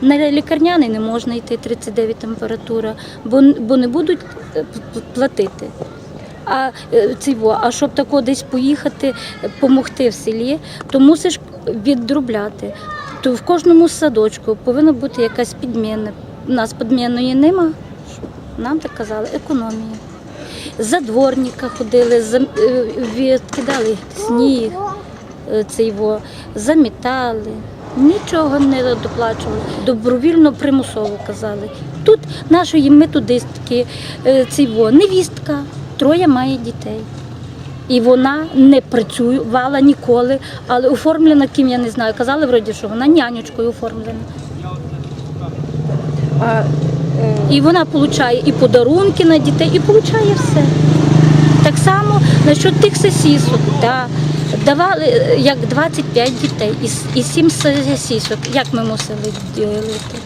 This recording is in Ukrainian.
На лікарняний не можна йти 39 температура, бо, бо не будуть е, платити. А, е, а щоб тако десь поїхати, допомогти в селі, то мусиш віддробляти. То в кожному садочку повинна бути якась підміна. У нас підмінної нема. Нам так казали, економія. За дворника ходили, е, відкидали сніг, е, цей во, замітали. Нічого не доплачували. Добровільно примусово казали. Тут нашої методистки, е, невістка, троє має дітей. І вона не працювала ніколи, але оформлена ким я не знаю. Казали вроді, що вона нянечкою оформлена. А, е, І вона отримує і подарунки на дітей, і отримує все. Так само насчет тих сосісок, да. Давали е, як 25 дітей і, с- 7 сосісок. Як ми мусили ділити?